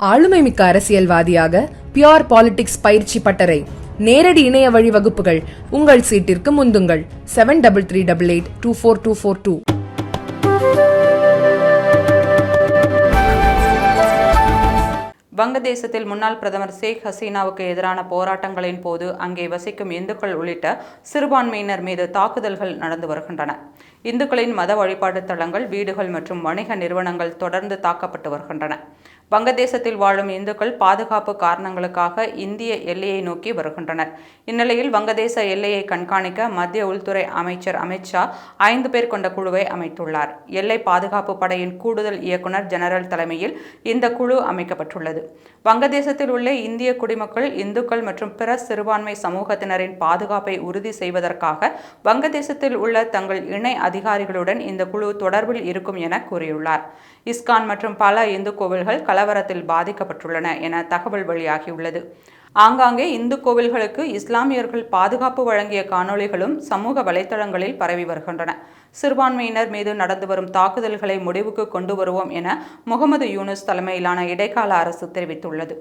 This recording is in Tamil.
ஆளுமைமிக்க அரசியல்வாதியாக பியோர் பாலிடிக்ஸ் பயிற்சி பட்டறை. நேரடி இணைய வழி வகுப்புகள். உங்கள் சீட்டிற்கு முந்துங்கள். Seven double three double eight two four two four two வங்கதேசத்தில் முன்னாள் பிரதமர் ஷேக் ஹசீனாவுக்கு எதிரான போராட்டங்களின் போது அங்கே வசிக்கும் இந்துக்கள் உள்ளிட்ட சிறுபான்மையினர் மீது தாக்குதல்கள் நடந்து வருகின்றன. இந்துக்களின் மத வழிபாட்டு தலங்கள் வீடுகள் மற்றும் வணிக நிறுவனங்கள் தொடர்ந்து தாக்கப்பட்டு வருகின்றன. வங்கதேசத்தில் வாழும் இந்துக்கள் பாதுகாப்பு காரணங்களுக்காக இந்திய எல்லையை நோக்கி வருகின்றனர். இந்நிலையில் வங்கதேச எல்லையை கண்காணிக்க மத்திய உள்துறை அமைச்சர் அமித்ஷா ஐந்து பேர் கொண்ட குழுவை அமைத்துள்ளார். எல்லை பாதுகாப்பு படையின் கூடுதல் இயக்குனர் ஜெனரல் தலைமையில் இந்த குழு அமைக்கப்பட்டுள்ளது. வங்கதேசத்தில் உள்ள இந்திய குடிமக்கள் இந்துக்கள் மற்றும் பிற சிறுபான்மை சமூகத்தினரின் பாதுகாப்பை உறுதி செய்வதற்காக வங்கதேசத்தில் உள்ள தங்கள் இணை அதிகாரிகளுடன் இந்த குழு தொடர்பில் இருக்கும் என கூறியுள்ளார். இஸ்கான் மற்றும் பல இந்து கோவில்கள் கலவரத்தில் பாதிக்கப்பட்டுள்ளன என தகவல் வெளியாகியுள்ளது. ஆங்காங்கே இந்து கோவில்களுக்கு இஸ்லாமியர்கள் பாதுகாப்பு வழங்கிய காணொளிகளும் சமூக வலைதளங்களில் பரவி வருகின்றன. சிறுபான்மையினர் மீது நடந்து வரும் தாக்குதல்களை முடிவுக்கு கொண்டு வருவோம் என முகமது யூனுஸ் தலைமையிலான இடைக்கால அரசு தெரிவித்துள்ளது.